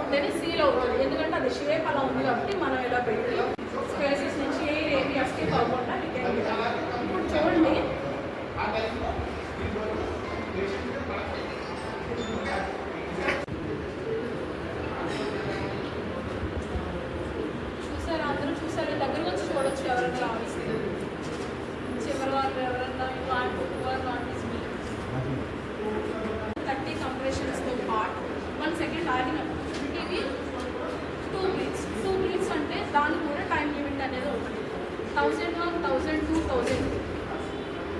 ఉంటేనే సీల్ అవుతుంది. ఎందుకంటే అది షేప్ అలా ఉంది కాబట్టి మనం ఇలా పెట్టి స్పేసెస్ నుంచి ఏ ఏమి ఎస్కేప్ అవ్వకుండా ఇప్పుడు చూడండి. చూసారా అందరూ చూసారా దగ్గర వచ్చి చూడొచ్చు ఎవరైనా రావాల్సి చివరి వాళ్ళు ఎవరైనా వాటి వాటి థర్టీ కంప్రెషన్స్తో పార్ట్ వన్ సెకండ్ ఆగిన ఇవి టూ మినిట్స్ టూ మినిట్స్ అంటే దానికి కూడా టైం లిమిట్ అనేది ఒకటి thousand one thousand two thousand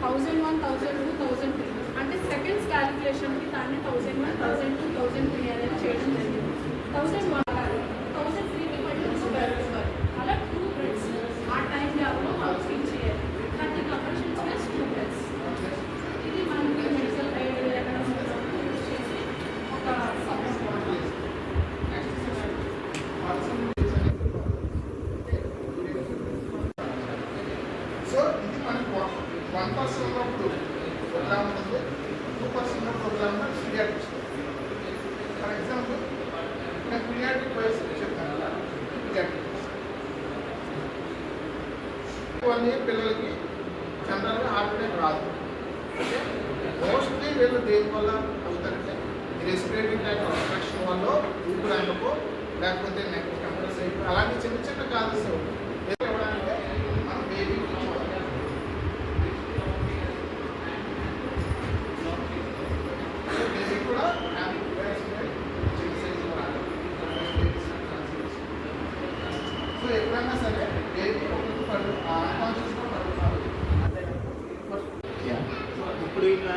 thousand one thousand two thousand three అంటే సెకండ్స్ క్యాలిక్యులేషన్కి దాన్ని thousand one thousand two thousand three అనేది చేయడం జరిగింది. థౌజండ్ వన్ థౌజండ్ త్రీకి మళ్ళీ ఇంకోవాలి అలా టూ మినిట్స్ ఆ టైం గ్యాప్లో మనం ఫిల్ చేయాలి thirty compressions plus two minutes ఇది మనకి మెడికల్ ఎయిడ్ ఎక్కడ యూజ్ చేసి ఒక సపోర్ట్ సో ఇది మనకి వన్ పర్సెంట్ ఉన్నప్పుడు ప్రోగ్రామ్ ఉంటుంది టూ పర్సెంట్ ఉన్న ప్రోగ్రామ్ పీరియాడిక్స్ ఫర్ ఎగ్జాంపుల్ నేను పీరియాడిక్ వయసు చెప్తాను కదా పీరియాడిక్ వన్ పిల్లలకి జనరల్గా హార్ట్ అటాక్ రాదు. అంటే మోస్ట్లీ వీళ్ళు దేనివల్ల అవుతారంటే రెస్పిరేటరీ ట్రాక్ ఆబ్స్ట్రక్షన్ వల్ల ఊపిరాండకో లేకపోతే నెక్ కంప్రెస్ అయిపోయి అలాంటి చిన్న చిన్న కాజెస్ ఇవ్వడానికి మనం బేబీ బేబీ కూడా చిన్న సైజు సో ఎప్పుడైనా సరే బేబీ ఒకరికి పడు అన్కాన్షియస్గా పడుతున్నారు ఇప్పుడు ఇలా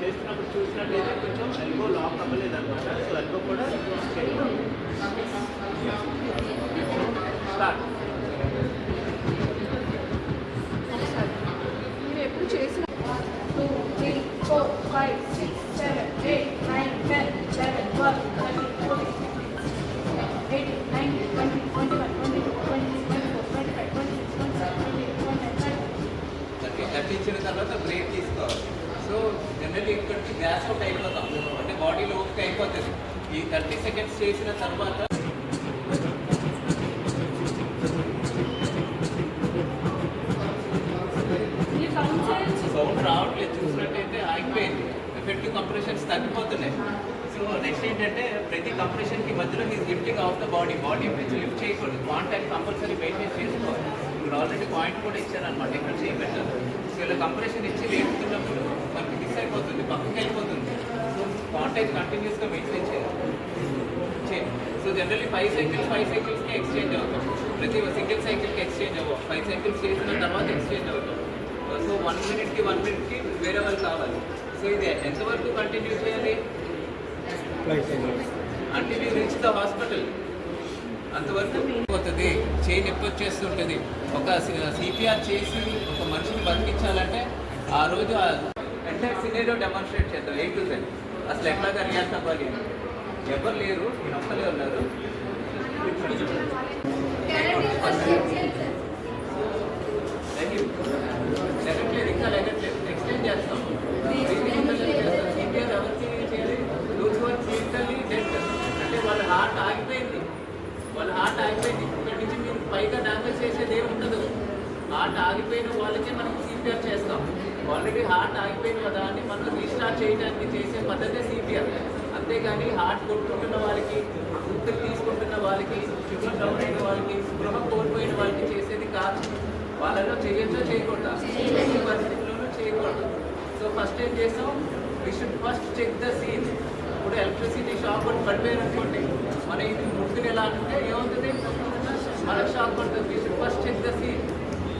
చేస్తున్నప్పుడు చూసినట్లయితే కొంచెం ఎల్బో లాక్ అవ్వలేదు అనమాట సో ఎల్బో కూడా స్టార్ట్ జనరల్లీ ఇక్కడికి గ్యాస్ అవుట్ అయిపోతాం అంటే బాడీలో ఓపిక అయిపోతుంది. ఈ థర్టీ సెకండ్స్ చేసిన తర్వాత సౌండ్ రావట్లేదు. చూసినట్టయితే ఆగిపోయింది. ఎఫెక్టివ్ కంప్రెషన్స్ తగ్గిపోతున్నాయి. సో నెక్స్ట్ ఏంటంటే ప్రతి కంప్రెషన్కి మధ్యలో his lifting off the body body నుంచి లిఫ్ట్ చేయకూడదు. కాంటాక్ట్ కంపల్సరీ మెయింటైన్ చేసుకోవాలి. ఇప్పుడు ఆల్రెడీ పాయింట్ కూడా ఇచ్చారనమాట ఇక్కడ చేయబెట్టారు. సో ఇలా కంప్రెషన్ ఇచ్చి లేపుతున్నప్పుడు మనకి మిస్ అయిపోతుంది పక్కకి వెళ్ళిపోతుంది. సో కాంటాక్ట్ కంటిన్యూస్గా మెయింటైన్ చేయాలి. So generally five cycles five సైకిల్స్కి exchange అవుతాం. ప్రతి సింగిల్ సైకిల్కి ఎక్స్చేంజ్ అవ్వం. ఫైవ్ సైకిల్స్ చేసిన తర్వాత ఎక్స్చేంజ్ అవుతాం. సో వన్ మినిట్కి వన్ మినిట్కి వేరే వాళ్ళు కావాలి. సో ఇది ఎంతవరకు కంటిన్యూ చేయాలి? అంటే రీచ్ ద హాస్పిటల్ అంతవరకు పోతుంది చేయి నొప్పి వచ్చేస్తుంటుంది. ఒక సిపిఆర్ చేసి ఒక మనిషిని బతికించాలంటే ఆ రోజు అంటే సినేరియో డెమాన్స్ట్రేట్ చేద్దాం. ఏ టు సెన్ అసలు ఎట్లాగా రియాక్ట్ అవ్వాలి ఎవరు లేరు? నేను ఒక్కలే ఉన్నారు లెగట్లేదు ఇంకా లెగట్లేదు ఎక్స్టెండ్ చేస్తాం సిపిఆర్ ఎవరికి చేయాలి లూజ్ వన్ ఫిజికల్లీ డెత్ అంటే వాళ్ళ హార్ట్ ఆగిపోయింది వాళ్ళ హార్ట్ ఆగిపోయింది ఇక్కడి నుంచి మీరు పైగా డ్యామేజ్ చేసేది ఏమి ఉండదు హార్ట్ ఆగిపోయిన వాళ్ళకే మనం సిపిఆర్ చేస్తాం ఆల్రెడీ హార్ట్ ఆగిపోయిన కదా అని మనం రీస్టార్ట్ చేయడానికి చేసే పద్ధతే సిపిఆర్ అంతేగాని హార్ట్ కొట్టుకుంటున్న వాళ్ళకి ఊపిరి తీసుకుంటున్న వాళ్ళకి షుగర్ డౌన్ అయిన వాళ్ళకి స్పృహ కోల్పోయిన వాళ్ళకి చేసేది కాదు. వాళ్ళలో చేయొచ్చో చేయకూడదా? ఈ పరిస్థితుల్లోనూ చేయకూడదు. సో ఫస్ట్ ఏం చేస్తాం we should first check the scene ఇప్పుడు ఎలక్ట్రిసిటీ షాక్ కొట్టి పడిపోయారు అనుకోండి మన ఇది ముట్టుకుని ఎలా అంటే ఏమవుతుంది? మనకు షాక్ పడుతుంది. We should first check the scene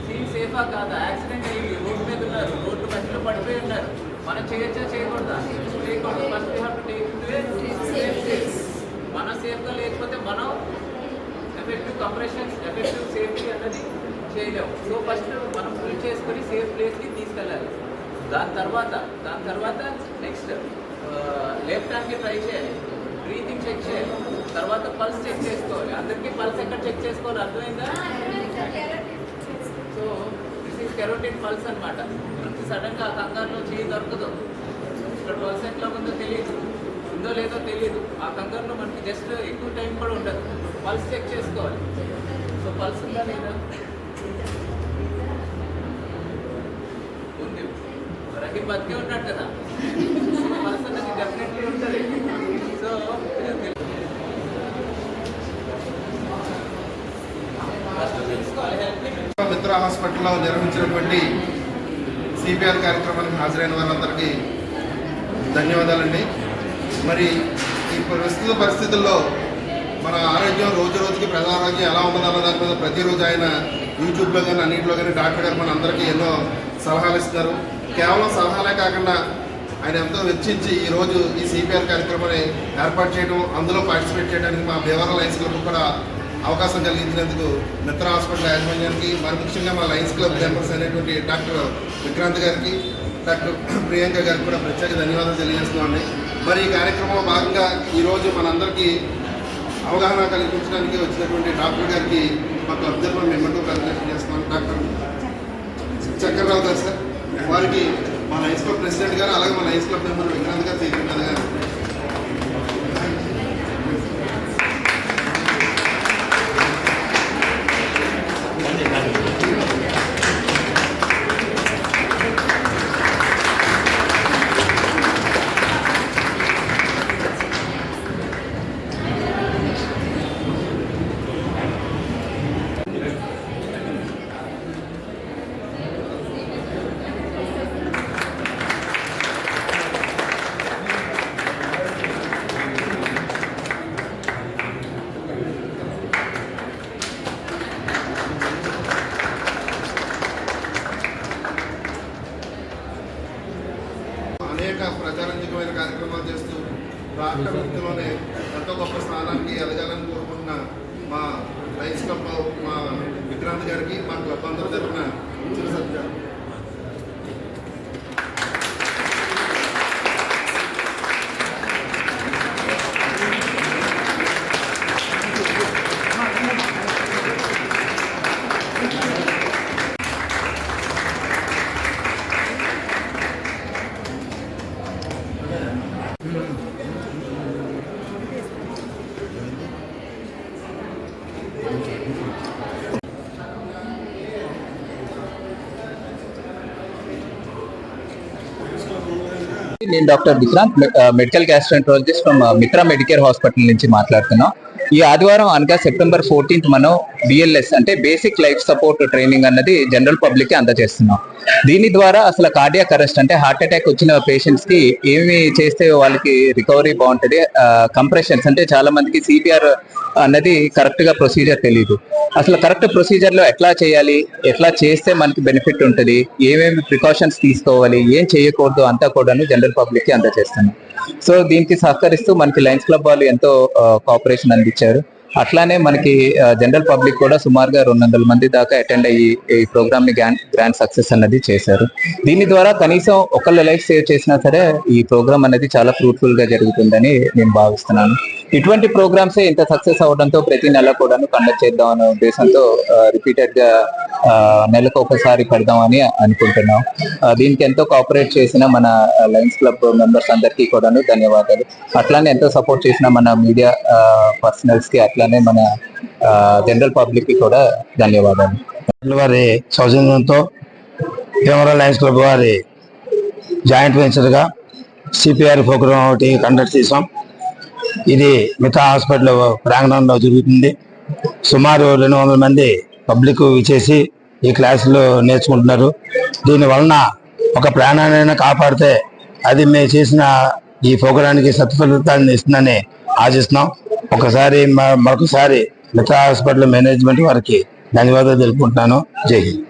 scene సేఫా కాదా? యాక్సిడెంట్ అయ్యి రోడ్డు మీద ఉన్నారు. రోడ్డు మధ్యలో పడిపోయి ఉన్నారు. మనం చేయొచ్చా చేయకూడదా? చేయకూడదు. First we have to take మనం సేఫ్గా లేకపోతే మనం ఎఫెక్టివ్ కంప్రెషన్ ఎఫెక్టివ్ సేఫ్టీ అన్నది చేయలేము. సో ఫస్ట్ మనం ఫుల్ చేసుకొని సేఫ్ ప్లేస్కి తీసుకెళ్ళాలి. దాని తర్వాత దాని తర్వాత నెక్స్ట్ లేపడానికి ట్రై చేయాలి. బ్రీతింగ్ చెక్ చేయాలి. తర్వాత పల్స్ చెక్ చేసుకోవాలి. అందరికీ పల్స్ ఎక్కడ చెక్ చేసుకోవాలి అర్థమైందా? So this is carotid pulse అనమాట సడన్గా ఆ కంగారులో చేయి దొరకదు. ఇక్కడ పల్స్ ఎట్లా ఉందో తెలియదు ఉందో లేదో తెలియదు ఆ కంగారులో మనకి జస్ట్ ఎక్కువ టైం కూడా ఉండదు. పల్స్ చెక్ చేసుకోవాలి. సో పల్స్ ఉందా లేదా? ఉంది. రహీం బతికే ఉన్నాడు కదా. పల్స్ అనేది డెఫినెట్లీ ఉంటుంది. సో తెలుసుకోవాలి హెల్త్ మిత్ర హాస్పిటల్లో నిర్వహించినటువంటి సిపిఆర్ కార్యక్రమానికి హాజరైన వారందరికీ ధన్యవాదాలండి. మరి ఈ ప్రస్తుత పరిస్థితుల్లో మన ఆరోగ్యం రోజు రోజుకి ప్రజారోగ్యం ఎలా ఉంటుందన్న దాని మీద ప్రతిరోజు ఆయన యూట్యూబ్లో కానీ అన్నింటిలో కానీ డాక్టర్ గారు మన అందరికీ ఎన్నో సలహాలు ఇస్తున్నారు. కేవలం సలహాలే కాకుండా ఆయన ఎంతో వెచ్చించి ఈరోజు ఈ సిపిఆర్ కార్యక్రమాన్ని ఏర్పాటు చేయడం అందులో పార్టిసిపేట్ చేయడానికి మా భీమవరం లైన్స్ క్లబ్ కూడా అవకాశం కలిగించినందుకు మిత్ర హాస్పిటల్ యాజమాన్యానికి మరి ముఖ్యంగా మా లయన్స్ క్లబ్ మెంబర్స్ అనేటువంటి డాక్టర్ విక్రాంత్ గారికి డాక్టర్ ప్రియాంక గారికి కూడా ప్రత్యేక ధన్యవాదాలు తెలియజేస్తున్నామండి. మరి ఈ కార్యక్రమంలో భాగంగా ఈరోజు మనందరికీ అవగాహన కల్పించడానికి వచ్చినటువంటి డాక్టర్ గారికి మా క్లబ్ తరఫున మెమెంటో ప్రజెంటేషన్ చేస్తున్నాం. డాక్టర్ చక్రరావు గారు సార్ వారికి మా లయన్స్ క్లబ్ ప్రెసిడెంట్ గారు అలాగే మా లయన్స్ క్లబ్ మెంబర్ విక్రాంత్ గారు చేతున్నారు గారు. రాష్ట్ర వృత్తిలోనే ఎంతో గొప్ప స్థానానికి ఎదగాలని కోరుకుంటున్న మా లైన్స్ క్లబ్ మా విక్రాంత్ గారికి మా క్లబ్ అందరూ తరఫున సత్యాలు నేను doctor Vikrant medical gastroenterologist from Mitra Medicare hospital నుంచి మాట్లాడుతున్నాం. ఈ ఆదివారం అనగా సెప్టెంబర్ ఫోర్టీన్త్ మనం బిఎల్ఎస్ అంటే బేసిక్ లైఫ్ సపోర్ట్ ట్రైనింగ్ అన్నది జనరల్ పబ్లిక్కి అందజేస్తున్నాం. దీని ద్వారా అసలు కార్డియాక్ అరెస్ట్ అంటే హార్ట్ అటాక్ వచ్చిన పేషెంట్స్కి ఏమి చేస్తే వాళ్ళకి రికవరీ బాగుంటుంది? కంప్రెషన్స్ అంటే చాలా మందికి సిపిఆర్ అన్నది కరెక్ట్గా ప్రొసీజర్ తెలియదు అసలు కరెక్ట్ ప్రొసీజర్లో ఎట్లా చేయాలి? ఎట్లా చేస్తే మనకి బెనిఫిట్ ఉంటుంది? ఏమేమి ప్రికాషన్స్ తీసుకోవాలి? ఏం చేయకూడదు? అంతా కూడాను జనరల్ పబ్లిక్కి అందజేస్తున్నాం. సో దీనికి సహకరిస్తూ మనకి లయన్స్ క్లబ్ వాళ్ళు ఎంతో కోఆపరేషన్ అందించారు. అట్లానే మనకి జనరల్ పబ్లిక్ కూడా సుమారుగా రెండు వందల మంది దాకా అటెండ్ అయ్యి ఈ ప్రోగ్రామ్ని గ్రాండ్ గ్రాండ్ సక్సెస్ అన్నది చేశారు. దీని ద్వారా కనీసం ఒకళ్ళ లైఫ్ సేవ్ చేసినా సరే ఈ ప్రోగ్రామ్ అనేది చాలా ఫ్రూట్ఫుల్గా జరుగుతుందని నేను భావిస్తున్నాను. ఇటువంటి ప్రోగ్రామ్స్ ఇంత సక్సెస్ అవడంతో ప్రతి నెల కూడాను కండక్ట్ చేద్దాం అనే ఉద్దేశంతో రిపీటెడ్గా నెలకు ఒకసారి పెడదామని అనుకుంటున్నాం. దీనికి ఎంతో కోఆపరేట్ చేసిన మన లయన్స్ క్లబ్ మెంబర్స్ అందరికీ కూడాను ధన్యవాదాలు. అట్లానే ఎంతో సపోర్ట్ చేసిన మన మీడియా పర్సనల్స్కి అట్లానే మన జనరల్ పబ్లిక్కి కూడా ధన్యవాదాలు. వారి సౌజన్యంతో భీమవరం లయన్స్ క్లబ్ వారి జాయింట్ వెంచర్గా సిపిఆర్ ప్రోగ్రామ్ ఒకటి కండక్ట్ చేసాం ఇది మిగతా హాస్పిటల్ ప్రాంగణంలో జరుగుతుంది. సుమారు రెండు వందల మంది పబ్లిక్ విచేసి ఈ క్లాసులో నేర్చుకుంటున్నారు. దీని వలన ఒక ప్రాణాన్ని కాపాడితే అది మేము చేసిన ఈ ప్రోగ్రానికి సత్ఫలితాన్ని ఇస్తుందని ఆశిస్తున్నాం. ఒకసారి మరొకసారి మిగతా హాస్పిటల్ మేనేజ్మెంట్ వారికి ధన్యవాదాలు తెలుపుకుంటున్నాను. జై హింద్.